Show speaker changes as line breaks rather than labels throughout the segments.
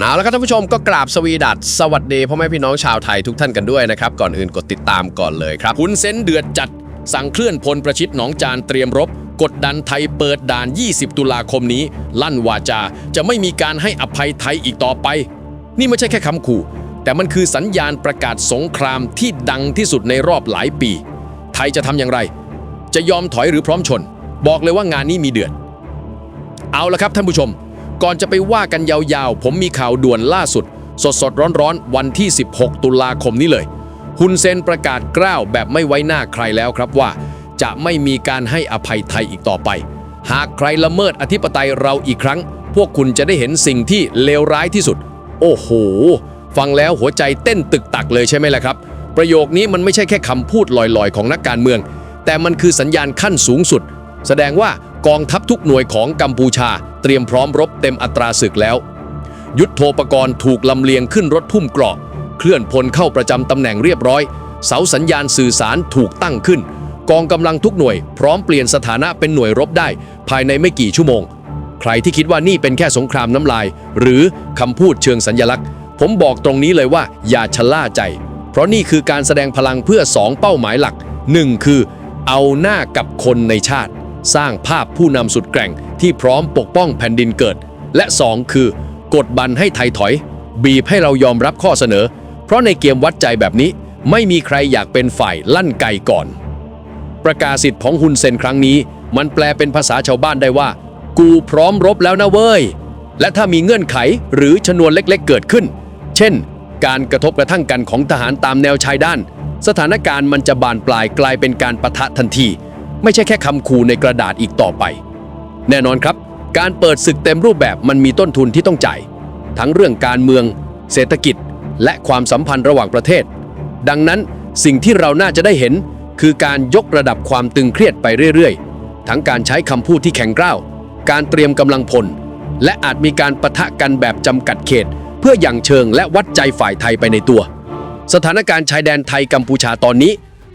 เอาละครับท่านผู้ชมก็กราบสวีดัสสวัสดีพ่อแม่พี่น้องชาวไทยทุกท่านกันด้วยนะครับ ก่อนอื่นกดติดตามก่อนเลยครับ คุณเซนเดือดจัด สั่งเคลื่อนพลประชิดหนองจานเตรียมรบ กดดันไทยเปิดด่าน 20 ตุลาคมนี้ ลั่นวาจา จะไม่มีการให้อภัยไทยอีกต่อไป นี่ไม่ใช่แค่คำขู่ แต่มันคือสัญญาณประกาศสงครามที่ดังที่สุดในรอบหลายปี ไทยจะทำอย่างไร จะยอมถอยหรือพร้อมชน บอกเลยว่างานนี้มีเดือด เอาละครับท่านผู้ชม ก่อนจะไปว่ากันยาวๆ ผมมีข่าวด่วนล่าสุด สดสดร้อนๆ วันที่ 16 ตุลาคมนี้เลย ฮุนเซนประกาศกล้าวแบบไม่ไว้หน้าใครแล้วครับว่า จะไม่มีการให้อภัยไทยอีกต่อไป หากใครละเมิดอธิปไตยเราอีกครั้ง พวกคุณจะได้เห็นสิ่งที่เลวร้ายที่สุด โอ้โห ฟังแล้วหัวใจเต้นตึกตักเลยใช่ไหมล่ะครับ ประโยคนี้มันไม่ใช่แค่คำพูดลอยๆ ของนักการเมือง แต่มันคือสัญญาณขั้นสูงสุด แสดงว่า กองทัพทุกหน่วยของกัมพูชาเตรียมพร้อมรบเต็มอัตราศึกแล้ว ยุทธโธปกรณ์ถูกลำเลียงขึ้นรถทุ่มเกราะ เคลื่อนพลเข้าประจำตำแหน่งเรียบร้อย เสาสัญญาณสื่อสารถูกตั้งขึ้น กองกำลังทุกหน่วย พร้อมเปลี่ยนสถานะเป็นหน่วยรบได้ ภายในไม่กี่ชั่วโมง ใครที่คิดว่านี่เป็นแค่สงครามน้ำลาย หรือคำพูดเชิงสัญญลักษณ์ ผมบอกตรงนี้เลยว่าอย่าชะล่าใจ เพราะนี่คือการแสดงพลังเพื่อ 2 เป้าหมายหลัก 1 คือ เอาหน้ากับคนในชาติ สร้างภาพผู้นำสุดแกร่งที่พร้อมปกป้องแผ่นดินเกิด และ 2 คือกดบันให้ไทยถอย บีบให้เรายอมรับข้อเสนอ เพราะในเกมวัดใจแบบนี้ไม่มีใครอยากเป็นฝ่ายลั่นไกก่อน ประกาศสิทธิ์ของฮุนเซนครั้งนี้ มันแปลเป็นภาษาชาวบ้านได้ว่า กูพร้อมรบแล้วนะเว้ย และถ้ามีเงื่อนไขหรือชนวนเล็กๆเกิดขึ้น เช่น การกระทบกระทั่งกันของทหารตามแนวชายด้าน สถานการณ์มันจะบานปลายกลายเป็นการประทะทันที ไม่ใช่แค่คำขู่ในกระดาษอีกต่อไป แน่นอนครับ การเปิดศึกเต็มรูปแบบมันมีต้นทุนที่ต้องจ่าย ทั้งเรื่องการเมือง เศรษฐกิจ และความสัมพันธ์ระหว่างประเทศ ดังนั้นสิ่งที่เราน่าจะได้เห็น คือการยกระดับความตึงเครียดไปเรื่อยๆ ทั้งการใช้คำพูดที่แข็งกร้าว การเตรียมกำลังพล และอาจมีการปะทะกันแบบจำกัดเขต เพื่ออย่างเชิงและวัดใจฝ่ายไทยไปในตัว สถานการณ์ชายแดนไทยกัมพูชาตอนนี้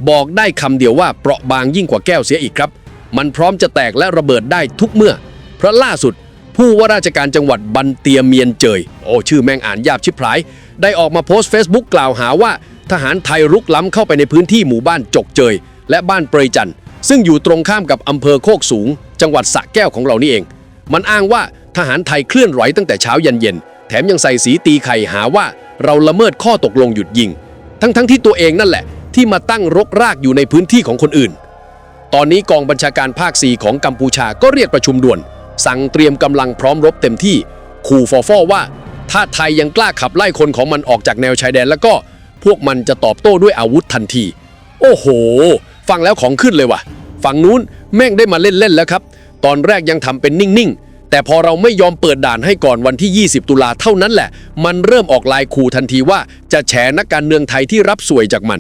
บอกได้คำเดียวว่าเปราะบางยิ่งกว่าแก้วเสียอีกครับ มันพร้อมจะแตกและระเบิดได้ทุกเมื่อ เพราะล่าสุด ผู้ว่าราชการจังหวัดบันเตียเมียนเจย โอ้ชื่อแม่งอ่านยาบชิบหาย ได้ออกมาโพสต์ Facebook กล่าวหาว่า ทหารไทยรุกล้ำเข้าไปในพื้นที่หมู่บ้านจกเจย และบ้านเปรยจันทร์ซึ่งอยู่ตรงข้ามกับอำเภอโคกสูง จังหวัดสระแก้วของเรานี่เอง มันอ้างว่าทหารไทยเคลื่อนไหวตั้งแต่เช้ายันเย็น แถมยังใส่สีตีไข่หาว่าเราละเมิดข้อตกลงหยุดยิง ทั้งๆทที่ตัวเองนั่นแหละ ที่มาตั้งรกรากอยู่ในพื้นที่ของคนอื่น ตอนนี้กองบัญชาการภาค 4 ของกัมพูชาก็เรียกประชุมด่วน สั่งเตรียมกำลังพร้อมรบเต็มที่ ขู่ฟอฟอว่า ถ้าไทยยังกล้าขับไล่คนของมันออกจากแนวชายแดนแล้วก็ พวกมันจะตอบโต้ด้วยอาวุธทันที โอ้โห ฟังแล้วของขึ้นเลยว่ะ ฝั่งนู้นแม่งได้มาเล่นๆแล้วครับ ตอนแรกยังทำเป็นนิ่งๆแต่พอเราไม่ยอมเปิดด่านให้ก่อนวันที่ 20 ตุลาเท่านั้นแหละ มันเริ่มออกลายขู่ทันทีว่าจะแฉนักการเมืองไทยที่รับสวยจากมัน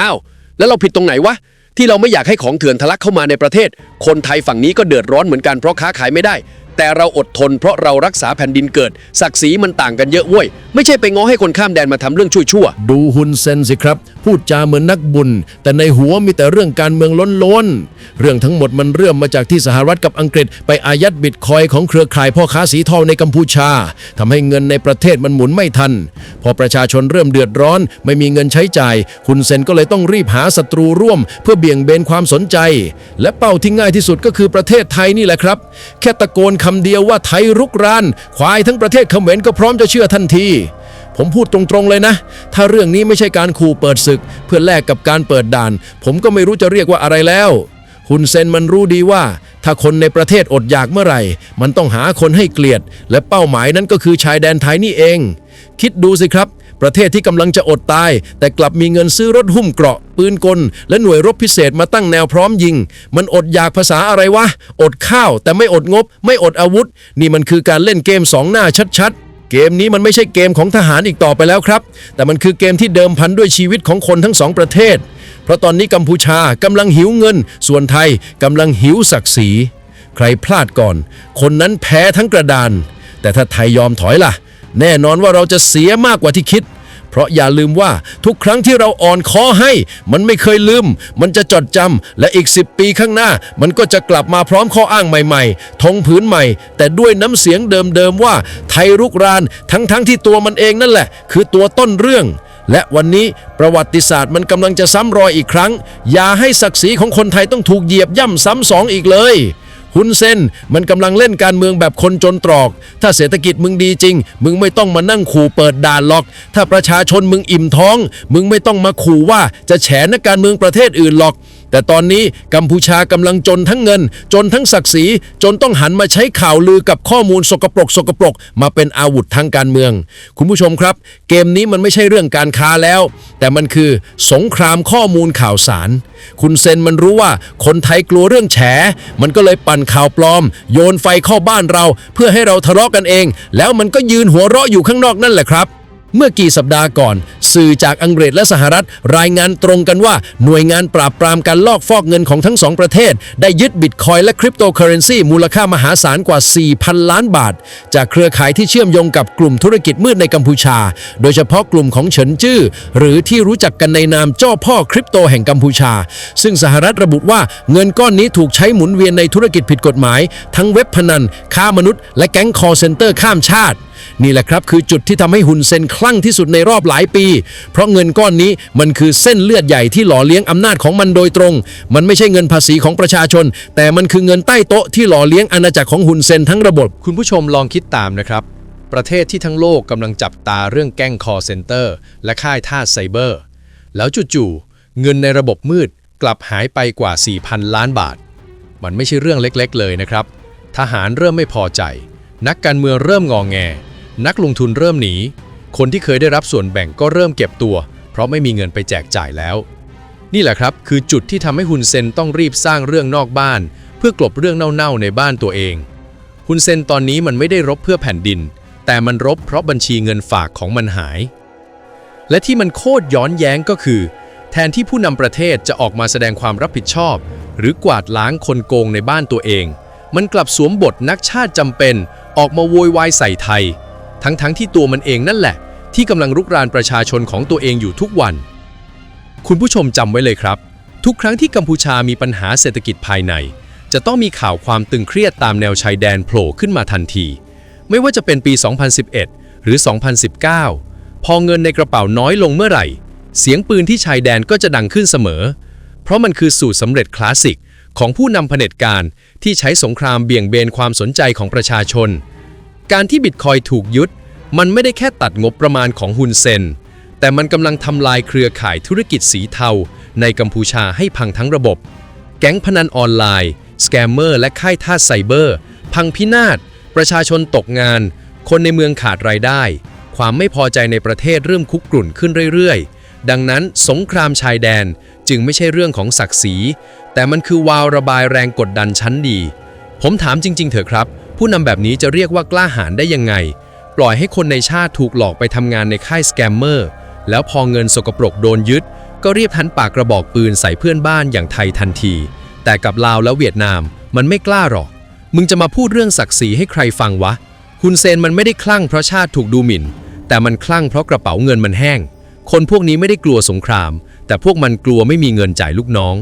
อ้าวแล้วเราผิดตรงไหนวะที่เราไม่อยากให้ของเถื่อนทะลักเข้ามาในประเทศ คนไทยฝั่งนี้ก็เดือดร้อนเหมือนกันเพราะค้าขายไม่ได้ แต่เราอดทนเพราะเรารักษาแผ่นดินเกิด ศักดิ์ศรีมันต่างกันเยอะเว้ย ไม่ใช่ไปง้อให้คนข้ามแดนมาทำเรื่องชั่วๆ
ดูฮุนเซนสิครับ พูดจาเหมือนนักบุญ แต่ในหัวมีแต่เรื่องการเมืองล้นๆ เรื่องทั้งหมดมันเริ่มมาจากที่สหรัฐกับอังกฤษ ไปอายัดบิตคอยของเครือข่ายพ่อค้าสีทองในกัมพูชาทำให้เงินในประเทศมันหมุนไม่ทัน พอประชาชนเริ่มเดือดร้อน ไม่มีเงินใช้จ่ายฮุนเซนก็เลยต้องรีบหาศัตรูร่วม เพื่อเบี่ยงเบนความสนใจ และเป้าที่ง่ายที่สุดก็คือประเทศไทยนี่แหละครับ แค่ตะโกนคคำเดียวว่าไทยรุกราน ควายทั้งประเทศเขมรก็พร้อมจะเชื่อทันที ผมพูดตรงๆเลยนะ ถ้าเรื่องนี้ไม่ใช่การขู่เปิดศึก เพื่อแลกกับการเปิดด่าน ผมก็ไม่รู้จะเรียกว่าอะไรแล้วฮุนเซนมันรู้ดีว่า ถ้าคนในประเทศอดอยากเมื่อไหร่ มันต้องหาคนให้เกลียด และเป้าหมายนั้นก็คือชายแดนไทยนี่เอง คิดดูสิครับ ประเทศที่กำลังจะอดตาย แต่กลับมีเงินซื้อรถหุ้มเกราะ ปืนกล และหน่วยรบพิเศษมาตั้งแนวพร้อมยิง มันอดอยากภาษาอะไรวะ อดข้าว แต่ไม่อดงบ ไม่อดอาวุธ นี่มันคือการเล่นเกมสองหน้าชัดๆ เกมนี้มันไม่ใช่เกมของทหารอีกต่อไปแล้วครับ แต่มันคือเกมที่เดิมพันด้วยชีวิตของคนทั้งสองประเทศ เพราะตอนนี้กัมพูชากำลังหิวเงิน ส่วนไทยกำลังหิวศักดิ์ศรี ใครพลาดก่อน คนนั้นแพ้ทั้งกระดาน แต่ถ้าไทยยอมถอยล่ะ แน่นอนว่าเราจะเสียมากกว่าที่คิด เพราะอย่าลืมว่าทุกครั้งที่เราอ่อนคอให้ มันไม่เคยลืม มันจะจดจำและอีก 10 ปีข้างหน้า มันก็จะกลับมาพร้อมข้ออ้างใหม่ๆธงผืนใหม่ แต่ด้วยน้ำเสียงเดิมๆว่า ไทยรุกรานทั้งๆที่ตัวมันเองนั่นแหละ คือตัวต้นเรื่องและวันนี้ประวัติศาสตร์มันกำลังจะซ้ำรอยอีกครั้ง อย่าให้ศักดิ์ศรีของคนไทยต้องถูกเหยียบย่ำซ้ำสองอีกเลยุนเซนมันกำลังเล่นการเมืองแบบคนจนตรอก ถ้าเศรษฐกิจมึงดีจริง มึงไม่ต้องมานั่งขู่เปิดด่านหรอก ถ้าประชาชนมึงอิ่มท้อง มึงไม่ต้องมาขู่ว่าจะแฉนักการเมืองประเทศอื่นหรอก แต่ตอนนี้กัมพูชากำลังจนทั้งเงิน จนทั้งศักดิ์ศรีจนต้องหันมาใช้ข่าวลือกับข้อมูลสกปรกสกปรก มาเป็นอาวุธทางการเมือง คุณผู้ชมครับ เกมนี้มันไม่ใช่เรื่องการค้าแล้ว แต่มันคือสงครามข้อมูลข่าวสาร คุณเซนมันรู้ว่าคนไทยกลัวเรื่องแฉ มันก็เลยปั่นข่าวปลอม โยนไฟเข้าบ้านเรา เพื่อให้เราทะเลาะกันเอง แล้วมันก็ยืนหัวเราะอยู่ข้างนอกนั่นแหละครับ เมื่อกี่สัปดาห์ก่อน สื่อจากอังกฤษและสหรัฐ รายงานตรงกันว่าหน่วยงานปราบปรามการลอกฟอกเงินของทั้งสองประเทศ ได้ยึดบิตคอยและคริปโตเคอเรนซีมูลค่ามหาศาลกว่า 4,000 ล้านบาท จากเครือข่ายที่เชื่อมโยงกับกลุ่มธุรกิจมืดในกัมพูชา โดยเฉพาะกลุ่มของเฉินจื้อหรือที่รู้จักกันในนามเจ้าพ่อคริปโตแห่งกัมพูชา ซึ่งสหรัฐระบุว่าเงินก้อนนี้ถูกใช้หมุนเวียนในธุรกิจผิดกฎหมาย ทั้งเว็บพนันค้ามนุษย์และแก๊งคอร์เซนเตอร์ข้ามชาติ นี่แหละครับคือจุดที่ทำให้ฮุนเซนคลั่งที่สุดในรอบหลายปี เพราะเงินก้อนนี้มันคือเส้นเลือดใหญ่ที่หล่อเลี้ยงอำนาจของมันโดยตรง มันไม่ใช่เงินภาษีของประชาชน แต่มันคือเงินใต้โต๊ะที่หล่อเลี้ยงอาณาจักรของฮุนเซนทั้งระบบ
คุณผู้ชมลองคิดตามนะครับ ประเทศที่ทั้งโลกกำลังจับตาเรื่องแก๊งคอร์เซนเตอร์และค่ายท่าไซเบอร์ แล้วจู่ๆเงินในระบบมืดกลับหายไปกว่า 4,000 ล้านบาท มันไม่ใช่เรื่องเล็กๆ เลยนะครับ ทหารเริ่มไม่พอใจ นักการเมืองเริ่มงองแง นักลงทุนเริ่มหนี คนที่เคยได้รับส่วนแบ่งก็เริ่มเก็บตัว เพราะไม่มีเงินไปแจกจ่ายแล้ว นี่แหละครับ คือจุดที่ทำให้ฮุนเซนต้องรีบสร้างเรื่องนอกบ้าน เพื่อกลบเรื่องเน่าๆในบ้านตัวเองฮุนเซนตอนนี้มันไม่ได้รบเพื่อแผ่นดิน แต่มันรบเพราะบัญชีเงินฝากของมันหาย และที่มันโคตรย้อนแย้งก็คือ แทนที่ผู้นำประเทศจะออกมาแสดงความรับผิดชอบ หรือกวาดล้างคนโกงในบ้านตัวเอง มันกลับสวมบทนักชาติจำเป็น ออกมาโวยวายใส่ไทย ทั้งๆที่ตัวมันเองนั่นแหละ ที่กำลังรุกรานประชาชนของตัวเองอยู่ทุกวัน คุณผู้ชมจำไว้เลยครับ ทุกครั้งที่กัมพูชามีปัญหาเศรษฐกิจภายใน จะต้องมีข่าวความตึงเครียดตามแนวชายแดนโผล่ขึ้นมาทันที ไม่ว่าจะเป็นปี 2011 หรือ 2019 พอเงินในกระเป๋าน้อยลงเมื่อไหร่ เสียงปืนที่ชายแดนก็จะดังขึ้นเสมอ เพราะมันคือสูตรสำเร็จคลาสสิกของผู้นำเผด็จการที่ใช้สงครามเบี่ยงเบนความสนใจของประชาชน การที่บิตคอยถูกยึด มันไม่ได้แค่ตัดงบประมาณของฮุนเซน แต่มันกำลังทำลายเครือข่ายธุรกิจสีเทา ในกัมพูชาให้พังทั้งระบบ แก๊งพนันออนไลน์ สแกมเมอร์ และค่ายท่าไซเบอร์ พังพินาศ ประชาชนตกงาน คนในเมืองขาดรายได้ ความไม่พอใจในประเทศเริ่มคุกกรุ่นขึ้นเรื่อยๆ ดังนั้นสงครามชายแดนจึงไม่ใช่เรื่องของศักดิ์ศรี แต่มันคือวาวระบายแรงกดดันชั้นดี ผมถามจริง ๆ เถอะครับ ผู้นำแบบนี้จะเรียกว่ากล้าหาญได้ยังไง ปล่อยให้คนในชาติถูกหลอกไปทำงานในค่ายสแกมเมอร์ แล้วพอเงินสกปรกโดนยึด ก็เรียบทันปากกระบอกปืนใส่เพื่อนบ้านอย่างไทยทันที แต่กับลาวและเวียดนามมันไม่กล้าหรอก มึงจะมาพูดเรื่องศักดิ์ศรีให้ใครฟังวะฮุนเซนมันไม่ได้คลั่งเพราะชาติถูกดูหมิ่น แต่มันคลั่งเพราะกระเป๋าเงินมันแห้ง คนพวกนี้ไม่ได้กลัวสงคราม แต่พวกมันกลัวไม่มีเงินจ่ายลูกน้อง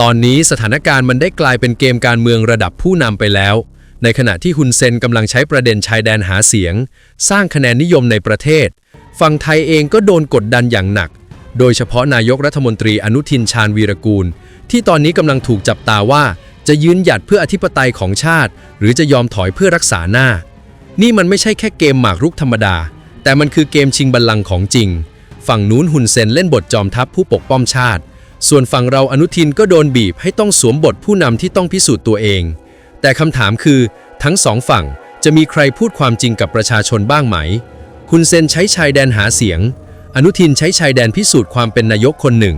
ตอนนี้สถานการณ์มันได้กลายเป็นเกมการเมืองระดับผู้นำไปแล้ว ในขณะที่ฮุนเซนกำลังใช้ประเด็นชายแดนหาเสียง สร้างคะแนนนิยมในประเทศ ฝั่งไทยเองก็โดนกดดันอย่างหนัก โดยเฉพาะนายกรัฐมนตรีอนุทินชาญวีรกูล ที่ตอนนี้กำลังถูกจับตาว่า จะยืนหยัดเพื่ออธิปไตยของชาติ หรือจะยอมถอยเพื่อรักษาหน้า นี่มันไม่ใช่แค่เกมหมากรุกธรรมดา แต่มันคือเกมชิงบัลลังก์ของจริง ฝั่งนู้นฮุนเซนเล่นบทจอมทัพผู้ปกป้องชาติ ส่วนฝั่งเราอนุทินก็โดนบีบให้ต้องสวมบทผู้นำที่ต้องพิสูจน์ตัวเอง แต่คำถามคือทั้งสองฝั่งจะมีใครพูดความจริงกับประชาชนบ้างไหมฮุนเซนใช้ชายแดนหาเสียง อนุทินใช้ชายแดนพิสูจน์ความเป็นนายกคนหนึ่ง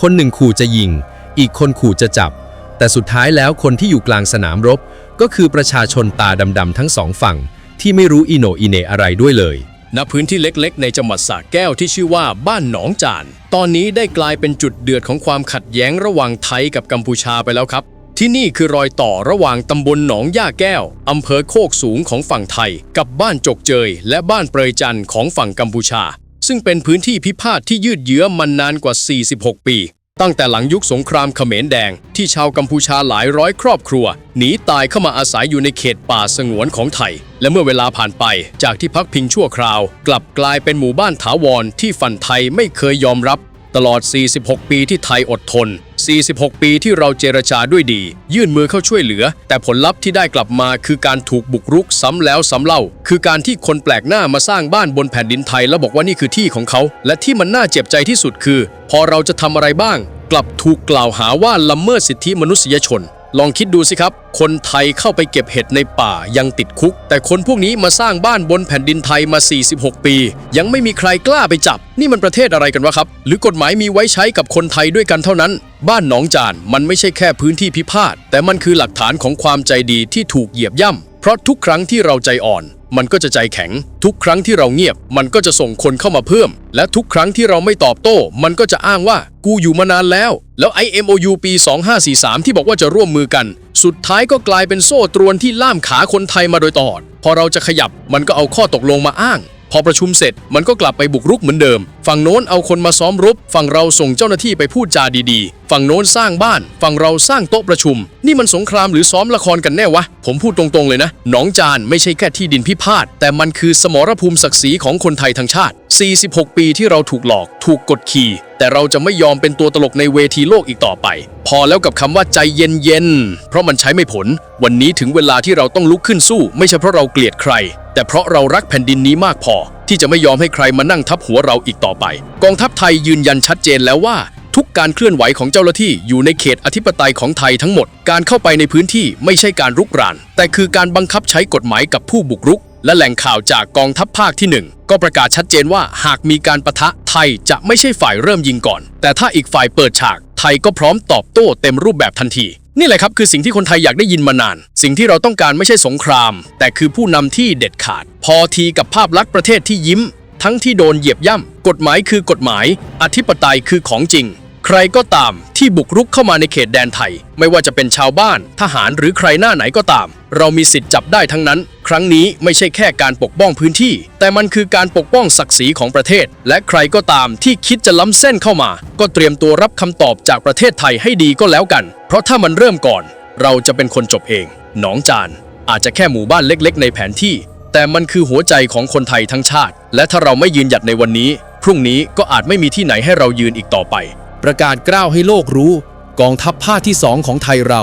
คนหนึ่งขู่จะยิง อีกคนขู่จะจับ แต่สุดท้ายแล้วคนที่อยู่กลางสนามรบ ก็คือประชาชนตาดำๆทั้งสองฝั่ง ที่ไม่รู้อิโนอิเนอะไรด้วยเลย
ณพื้นที่เล็กๆ ในจังหวัดสระแก้วที่ชื่อว่าบ้านหนองจาน ตอนนี้ได้กลายเป็นจุดเดือดของความขัดแย้งระหว่างไทยกับกัมพูชาไปแล้วครับ ที่นี่คือรอยต่อระหว่างตำบลหนองย่าแก้ว อำเภอโคกสูงของฝั่งไทย กับบ้านจกเจย และบ้านเปรยจันทร์ของฝั่งกัมพูชา ซึ่งเป็นพื้นที่พิพาทที่ยืดเยื้อมานานกว่า 46 ปี ตั้งแต่หลังยุคสงครามเขมรแดง ที่ชาวกัมพูชาหลายร้อยครอบครัว หนีตายเข้ามาอาศัยอยู่ในเขตป่าสงวนของไทย และเมื่อเวลาผ่านไปจากที่พักพิงชั่วคราว กลับกลายเป็นหมู่บ้านถาวรที่ฝั่นไทยไม่เคยยอมรับ ตลอด 46 ปีที่ไทยอดทน 46 ปีที่เราเจรจาด้วยดี ยื่นมือเข้าช่วยเหลือ แต่ผลลัพธ์ที่ได้กลับมาคือการถูกบุกรุกซ้ำแล้วซ้ำเล่า คือการที่คนแปลกหน้ามาสร้างบ้านบนแผ่นดินไทยแล้วบอกว่านี่คือที่ของเขา และที่มันน่าเจ็บใจที่สุดคือ พอเราจะทำอะไรบ้าง กลับถูกกล่าวหาว่าละเมิดสิทธิมนุษยชน ลองคิดดูสิครับ คนไทยเข้าไปเก็บเห็ดในป่ายังติดคุก แต่คนพวกนี้มาสร้างบ้านบนแผ่นดินไทยมา 46 ปี ยังไม่มีใครกล้าไปจับ นี่มันประเทศอะไรกันวะครับ หรือกฎหมายมีไว้ใช้กับคนไทยด้วยกันเท่านั้น บ้านหนองจานมันไม่ใช่แค่พื้นที่พิพาทแต่มันคือหลักฐานของความใจดีที่ถูกเหยียบย่ำเพราะทุกครั้งที่เราใจอ่อน มันก็จะใจแข็ง ทุกครั้งที่เราเงียบ มันก็จะส่งคนเข้ามาเพิ่ม และทุกครั้งที่เราไม่ตอบโต้ มันก็จะอ้างว่ากูอยู่มานานแล้ว แล้ว IMOU ปี 2543 ที่บอกว่าจะร่วมมือกัน สุดท้ายก็กลายเป็นโซ่ตรวนที่ล่ามขาคนไทยมาโดยตลอด พอเราจะขยับมันก็เอาข้อตกลงมาอ้าง พอประชุมเสร็จมันก็กลับไปบุกรุกเหมือนเดิม ฝั่งโน้นเอาคนมาซ้อมรบ ฝั่งเราส่งเจ้าหน้าที่ไปพูดจาดีๆ ฝั่งโน้นสร้างบ้าน ฝั่งเราสร้างโต๊ะประชุม นี่มันสงครามหรือซ้อมละครกันแน่วะ ผมพูดตรงๆเลยนะ หนองจานไม่ใช่แค่ที่ดินพิพาท แต่มันคือสมรภูมิศักดิ์ศรีของคนไทยทั้งชาติ 46 ปีที่เราถูกหลอก ถูกกดขี่ แต่เราจะไม่ยอมเป็นตัวตลกในเวทีโลกอีกต่อไป พอแล้วกับคำว่าใจเย็นๆ เพราะมันใช้ไม่ผล วันนี้ถึงเวลาที่เราต้องลุกขึ้นสู้ ไม่ใช่เพราะเราเกลียดใคร แต่เพราะเรารักแผ่นดินนี้มากพอ ที่จะไม่ยอมให้ใครมานั่งทับหัวเราอีกต่อไป กองทัพไทยยืนยันชัดเจนแล้วว่า ทุกการเคลื่อนไหวของเจ้าหน้าที่อยู่ในเขตอธิปไตยของไทยทั้งหมด การเข้าไปในพื้นที่ไม่ใช่การรุกราน แต่คือการบังคับใช้กฎหมายกับผู้บุกรุก และแหล่งข่าวจากกองทัพภาคที่ 1 ก็ประกาศชัดเจนว่าหากมีการประทะไทยจะไม่ใช่ฝ่ายเริ่มยิงก่อน แต่ถ้าอีกฝ่ายเปิดฉาก ไทยก็พร้อมตอบโต้เต็มรูปแบบทันที นี่แหละครับคือสิ่งที่คนไทยอยากได้ยินมานาน สิ่งที่เราต้องการไม่ใช่สงคราม แต่คือผู้นำที่เด็ดขาด พอทีกับภาพลักษณ์ประเทศที่ยิ้ม ทั้งที่โดนเหยียบย่ำกฎหมายคือกฎหมาย อธิปไตยคือของจริง ใครก็ตามที่บุกรุกเข้ามาในเขตแดนไทย ไม่ว่าจะเป็นชาวบ้าน ทหารหรือใครหน้าไหนก็ตาม เรามีสิทธิ์จับได้ทั้งนั้น ครั้งนี้ไม่ใช่แค่การปกป้องพื้นที่ แต่มันคือการปกป้องศักดิ์ศรีของประเทศ และใครก็ตามที่คิดจะล้ำเส้นเข้ามา ก็เตรียมตัวรับคำตอบจากประเทศไทยให้ดีก็แล้วกัน เพราะถ้ามันเริ่มก่อน เราจะเป็นคนจบเอง หนองจาน อาจจะแค่หมู่บ้านเล็ก ๆ ในแผนที่ แต่มันคือหัวใจของคนไทยทั้งชาติ และถ้าเราไม่ยืนหยัดในวันนี้ พรุ่งนี้ก็อาจไม่มีที่ไหนให้เรายืนอีกต่อไป
ประกาศกล้าวให้โลกรู้ กองทัพภาคที่สองของไทยเรา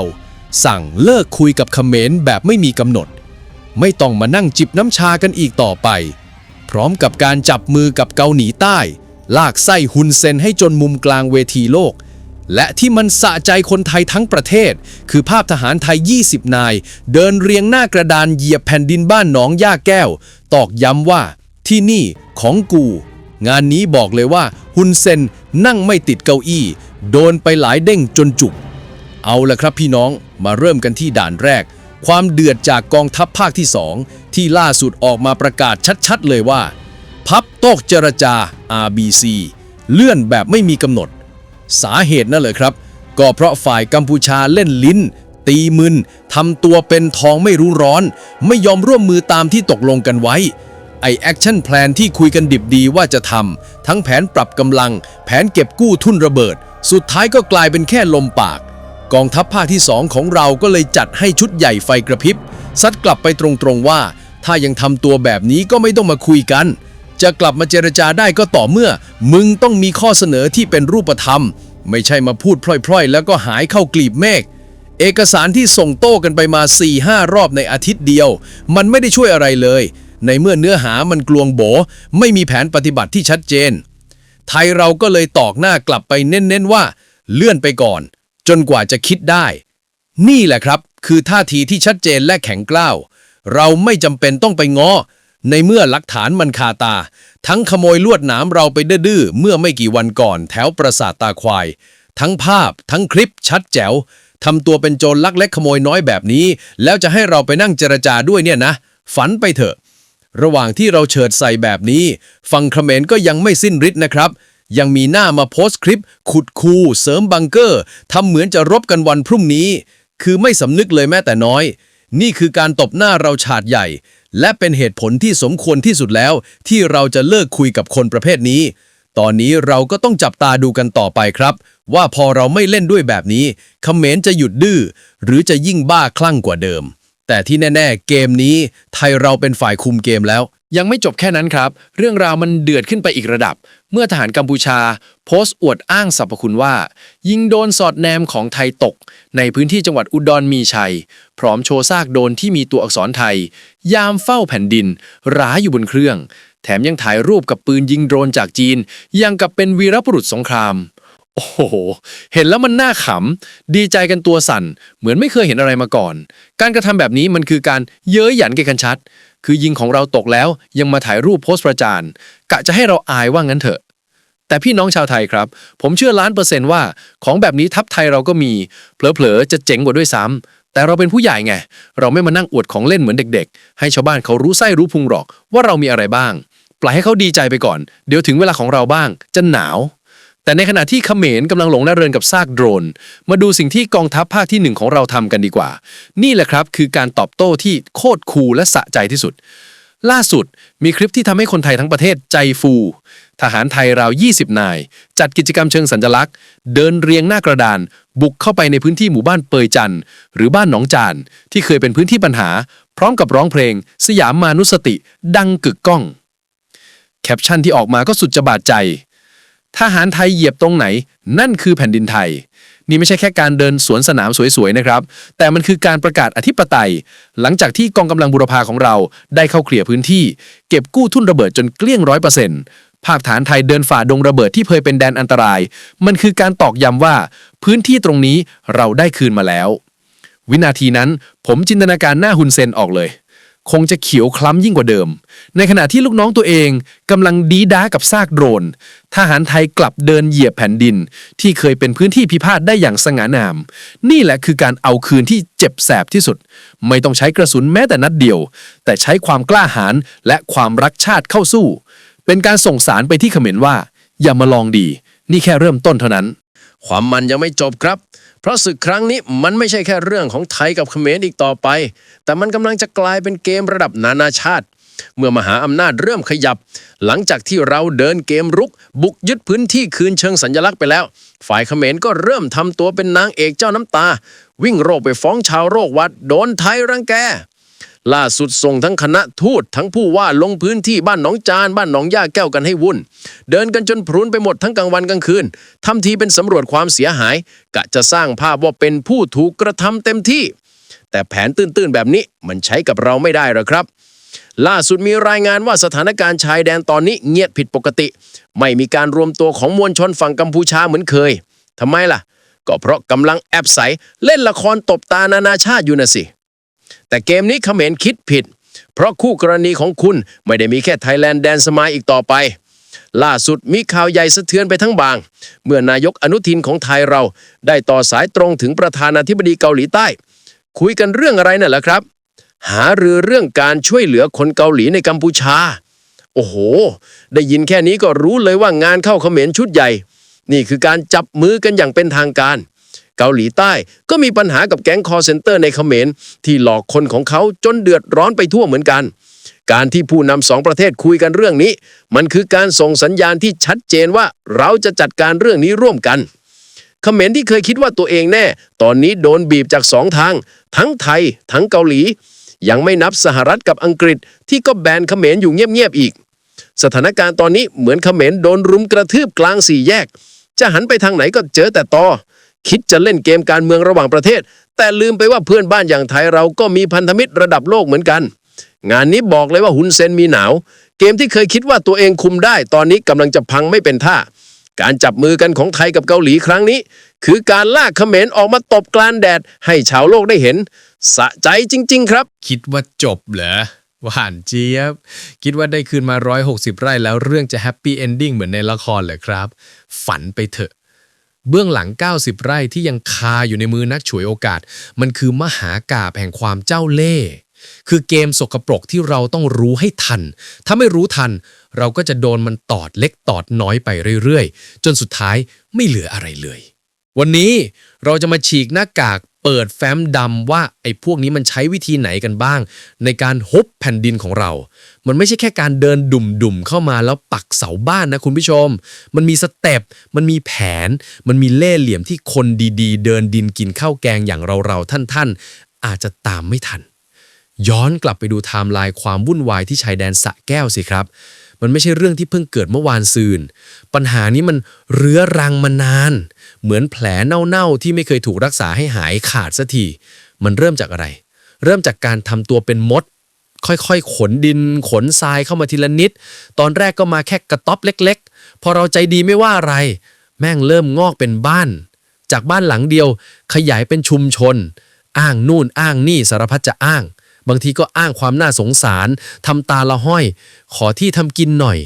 สั่งเลิกคุยกับเขมรแบบไม่มีกำหนด ไม่ต้องมานั่งจิบน้ำชากันอีกต่อไป พร้อมกับการจับมือกับเกาหลีใต้ ลากไส้ฮุนเซนให้จนมุมกลางเวทีโลก และที่มันสะใจคนไทยทั้งประเทศ คือภาพทหารไทย 20 นาย เดินเรียงหน้ากระดานเหยียบแผ่นดินบ้านหนองย่าแก้ว ตอกย้ำว่าที่นี่ของกู งานนี้บอกเลยว่าฮุนเซนนั่งไม่ติดเก้าอี้ โดนไปหลายเด้งจนจุก เอาละครับพี่น้องมาเริ่มกันที่ด่านแรก ความเดือดจากกองทัพภาคที่2ที่ล่าสุดออกมาประกาศชัดๆเลยว่า พับโตกเจรจา RBC เลื่อนแบบไม่มีกำหนด สาเหตุนั่นเลยครับ ก็เพราะฝ่ายกัมพูชาเล่นลิ้น ตีมึนทำตัวเป็นทองไม่รู้ร้อน ไม่ยอมร่วมมือตามที่ตกลงกันไว้ ไอแอคชั่นแพลนที่คุยกันดิบดีว่าจะทำทั้งแผนปรับกำลัง แผนเก็บกู้ทุนระเบิด สุดท้ายก็กลายเป็นแค่ลมปาก กองทัพภาคที่ 2 ของเราก็เลยจัดให้ชุดใหญ่ไฟกระพริบซัดกลับไปตรงๆว่า ถ้ายังทำตัวแบบนี้ก็ไม่ต้องมาคุยกัน จะกลับมาเจรจาได้ก็ต่อเมื่อ มึงต้องมีข้อเสนอที่เป็นรูปธรรม ไม่ใช่มาพูดพล่อยๆ แล้วก็หายเข้ากลีบเมฆเอกสารที่ส่งโต้กันไปมา4-5รอบในอาทิตย์เดียว มันไม่ได้ช่วยอะไรเลย ในเมื่อเนื้อหามันกลวงโบ ไม่มีแผนปฏิบัติที่ชัดเจน ไทยเราก็เลยตอกหน้ากลับไปเน้นๆว่า เลื่อนไปก่อน จนกว่าจะคิดได้ นี่แหละครับ คือท่าทีที่ชัดเจนและแข็งกร้าว เราไม่จำเป็นต้องไปง้อ ในเมื่อหลักฐานมันคาตา ทั้งขโมยลวดหนามเราไปดื้อเมื่อไม่กี่วันก่อน แถวปราสาทตาควาย ทั้งภาพ ทั้งคลิปชัดแจ๋วทำตัวเป็นโจรลักเล็กขโมยน้อยแบบนี้ แล้วจะให้เราไปนั่งเจรจาด้วยเนี่ยนะ ฝันไปเถอะ ระหว่างที่เราเฉิดใส่แบบนี้ ฝั่งเขมรก็ยังไม่สิ้นฤทธิ์นะครับ ยังมีหน้ามาโพสต์คลิป ขุดคู เสริมบังเกอร์ทำเหมือนจะรบกันวันพรุ่งนี้ คือไม่สำนึกเลยแม้แต่น้อย นี่คือการตบหน้าเราฉาดใหญ่
และเป็นเหตุผลที่สมควรที่สุดแล้ว ที่เราจะเลิกคุยกับคนประเภทนี้ ตอนนี้เราก็ต้องจับตาดูกันต่อไปครับ ว่าพอเราไม่เล่นด้วยแบบนี้เขมรจะหยุดดื้อหรือจะยิ่งบ้าคลั่งกว่าเดิม แต่ที่แน่ ๆ เกมนี้ไทยเราเป็นฝ่ายคุมเกมแล้ว
ยังไม่จบแค่นั้นครับ เรื่องราวมันเดือดขึ้นไปอีกระดับ เมื่อทหารกัมพูชา โพสต์อวดอ้างสรรพคุณว่า ยิงโดนสอดแนมของไทยตก ในพื้นที่จังหวัดอุดรมีชัย พร้อมโชว์ซากโดนที่มีตัวอักษรไทย ยามเฝ้าแผ่นดิน ร้าอยู่บนเครื่อง แถมยังถ่ายรูปกับปืนยิงโดรนจากจีนยังกับเป็นวีรบุรุษสงคราม โอ้โห เห็นแล้วมันน่าขำ ดีใจกันตัวสั่น เหมือนไม่เคยเห็นอะไรมาก่อน การกระทำแบบนี้มันคือการเย้ยหยันกันชัด คือยิงของเราตกแล้วยังมาถ่ายรูปโพสต์ประจานกะจะให้เราอายว่างั้นเถอะ แต่พี่น้องชาวไทยครับ ผมเชื่อล้านเปอร์เซนต์ว่าของแบบนี้ทัพไทยเราก็มี เผลอๆจะเจ๋งกว่าด้วยซ้ำแต่เราเป็นผู้ใหญ่ไง เราไม่มานั่งอวดของเล่นเหมือนเด็ก ๆ ให้ชาวบ้านเขารู้ไส้รู้พุงหรอกว่าเรามีอะไรบ้าง ปล่อยให้เขาดีใจไปก่อน เดี๋ยวถึงเวลาของเราบ้าง จะหนาว แต่ในขณะที่เขมรกำลังหลงน่าเริงกับซากโดรน มาดูสิ่งที่กองทัพภาคที่หนึ่งของเราทำกันดีกว่า นี่แหละครับคือการตอบโต้ที่โคตรคูลและสะใจที่สุด ล่าสุดมีคลิปที่ทำให้คนไทยทั้งประเทศใจฟู ทหารไทยราว 20 นาย จัดกิจกรรมเชิงสัญลักษณ์ เดินเรียงหน้ากระดาน บุกเข้าไปในพื้นที่หมู่บ้านเปยจันหรือบ้านหนองจานที่เคยเป็นพื้นที่ปัญหา พร้อมกับร้องเพลง สยามมานุสติ ดังกึกก้อง แคปชั่นที่ออกมาก็สุดจะบาดใจ ทหารไทยเหยียบตรงไหน นั่นคือแผ่นดินไทย นี่ไม่ใช่แค่การเดินสวนสนามสวยๆนะครับ แต่มันคือการประกาศอธิปไตย หลังจากที่กองกำลังบุรพาของเราได้เข้าเคลียร์พื้นที่ เก็บกู้ทุ่นระเบิดจนเกลี้ยงร้อยเปอร์เซ็นต์ภาคฐานไทยเดินฝ่าดงระเบิดที่เคยเป็นแดนอันตราย มันคือการตอกย้ำว่า พื้นที่ตรงนี้เราได้คืนมาแล้ว วินาทีนั้นผมจินตนาการหน้าฮุนเซนออกเลย คงจะเขียวคล้ำยิ่งกว่าเดิม ในขณะที่ลูกน้องตัวเองกำลังดีด้ากับซากโดรน ทหารไทยกลับเดินเหยียบแผ่นดิน ที่เคยเป็นพื้นที่พิพาทได้อย่างสง่างาม นี่แหละคือการเอาคืนที่เจ็บแสบที่สุด ไม่ต้องใช้กระสุนแม้แต่นัดเดียว แต่ใช้ความกล้าหาญและความรักชาติเข้าสู้ เป็นการส่งสารไปที่เขมรว่า อย่ามาลองดี นี่แค่เริ่มต้นเท่านั้น
ความมันยังไม่จบครับ เพราะศึกครั้งนี้มันไม่ใช่แค่เรื่องของไทยกับเขมรอีกต่อไป แต่มันกำลังจะกลายเป็นเกมระดับนานาชาติ เมื่อมหาอำนาจเริ่มขยับ หลังจากที่เราเดินเกมรุก บุกยึดพื้นที่คืนเชิงสัญลักษณ์ไปแล้ว ฝ่ายเขมรก็เริ่มทำตัวเป็นนางเอกเจ้าน้ำตา วิ่งโรคไปฟ้องชาวโรควัด โดนไทยรังแก ล่าสุดส่งทั้งคณะทูตทั้งผู้ว่าลงพื้นที่บ้านหนองจาน บ้านหนองย่าแก้วกันให้วุ่น เดินกันจนพรุนไปหมดทั้งกลางวันกลางคืนทำทีเป็นสำรวจความเสียหาย กะจะสร้างภาพว่าเป็นผู้ถูกกระทำเต็มที่ แต่แผนตื้นๆแบบนี้มันใช้กับเราไม่ได้หรอกครับ ล่าสุดมีรายงานว่าสถานการณ์ชายแดนตอนนี้เงียบผิดปกติ ไม่มีการรวมตัวของมวลชนฝั่งกัมพูชาเหมือนเคยทำไมล่ะ ก็เพราะกำลังแอบใสเล่นละครตบตานานาชาติอยู่นะสิ แต่เกมนี้เขมรคิดผิด เพราะคู่กรณีของคุณไม่ได้มีแค่ไทยแลนด์แดนสมายอีกต่อไป ล่าสุดมีข่าวใหญ่สะเทือนไปทั้งบาง เมื่อนายกอนุทินของไทยเรา ได้ต่อสายตรงถึงประธานาธิบดีเกาหลีใต้ คุยกันเรื่องอะไรน่ะล่ะครับ หารือเรื่องการช่วยเหลือคนเกาหลีในกัมพูชา โอ้โห ได้ยินแค่นี้ก็รู้เลยว่างานเข้าเขมรชุดใหญ่ นี่คือการจับมือกันอย่างเป็นทางการ เกาหลีใต้ ก็มีปัญหากับแก๊งคอร์เซนเตอร์ในเขมรที่หลอกคนของเขาจนเดือดร้อนไปทั่วเหมือนกัน การที่ผู้นำสองประเทศคุยกันเรื่องนี้ มันคือการส่งสัญญาณที่ชัดเจนว่าเราจะจัดการเรื่องนี้ร่วมกันเขมรที่เคยคิดว่าตัวเองแน่ ตอนนี้โดนบีบจากสองทาง ทั้งไทย ทั้งเกาหลี ยังไม่นับสหรัฐกับอังกฤษ ที่ก็แบนเขมรอยู่เงียบๆอีก สถานการณ์ตอนนี้เหมือนเขมรโดนรุมกระทืบกลางสี่แยก จะหันไปทางไหนก็เจอแต่ตอ คิดจะเล่นเกมการเมืองระหว่างประเทศ แต่ลืมไปว่าเพื่อนบ้านอย่างไทยเราก็มีพันธมิตรระดับโลกเหมือนกัน งานนี้บอกเลยว่าหุนเซนมีหนาว เกมที่เคยคิดว่าตัวเองคุมได้ ตอนนี้กำลังจะพังไม่เป็นท่า การจับมือกันของไทยกับเกาหลีครั้งนี้ คือการลากเขมรออกมาตบกลางแดด ให้ชาวโลกได้เห็น สะใจจริง ๆ ครับ
คิดว่าจบเหรอหวานเจี๊ยบ คิดว่าได้คืนมา 160 ไร่แล้วเรื่องจะแฮปปี้เอนดิ้งเหมือนในละครเหรอครับ ฝันไปเถอะ เบื้องหลัง 90 ไร่ที่ยังคาอยู่ในมือนักฉวยโอกาส มันคือมหากาบแห่งความเจ้าเล่ห์คือเกมสกปรกที่เราต้องรู้ให้ทัน ถ้าไม่รู้ทัน เราก็จะโดนมันตอดเล็กตอดน้อยไปเรื่อยๆ จนสุดท้ายไม่เหลืออะไรเลย วันนี้เราจะมาฉีกหน้ากาก
เปิดแฟ้มดำว่าไอ้พวกนี้มันใช้วิธีไหนกันบ้าง ในการฮบแผ่นดินของเรา มันไม่ใช่แค่การเดินดุ่มๆเข้ามาแล้วปักเสาบ้านนะคุณผู้ชม มันมีสเต็ป มันมีแผน มันมีเล่ห์เหลี่ยมที่คนดีๆ เดินดินกินข้าวแกงอย่างเราๆท่านๆ อาจจะตามไม่ทัน ย้อนกลับไปดูไทม์ไลน์ความวุ่นวายที่ชายแดนสะแก้วสิครับ มันไม่ใช่เรื่องที่เพิ่งเกิดเมื่อวานซืน ปัญหานี้มันเรื้อรังมานาน เหมือนแผลเน่าๆที่ไม่เคยถูกรักษาให้หายขาดสักที มันเริ่มจากอะไร เริ่มจากการทำตัวเป็นมด ค่อยๆ ขนดิน ขนทรายเข้ามาทีละนิด ตอนแรกก็มาแค่กระต๊อบเล็กๆ พอเราใจดีไม่ว่าอะไร แม่งเริ่มงอกเป็นบ้าน จากบ้านหลังเดียว ขยายเป็นชุมชน อ้างนู่นอ้างนี่สารพัดจะอ้าง บางทีก็อ้างความน่าสงสารทำตาละห้อย ขอที่ทำกินหน่อย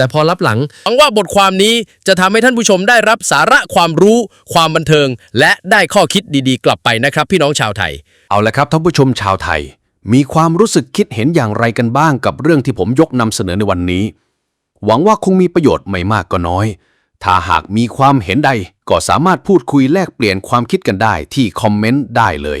แต่พอรับหลังหวังว่าบทความนี้จะทำให้ท่านผู้ชมได้รับสาระความรู้ ความบันเทิง และได้ข้อคิดดีๆ กลับไปนะครับ พี่น้องชาวไทย
เอาละครับท่านผู้ชมชาวไทย มีความรู้สึกคิดเห็นอย่างไรกันบ้างกับเรื่องที่ผมยกนำเสนอในวันนี้ หวังว่าคงมีประโยชน์ไม่มากก็น้อย ถ้าหากมีความเห็นใดก็สามารถพูดคุยแลกเปลี่ยนความคิดกันได้ที่คอมเมนต์ได้เลย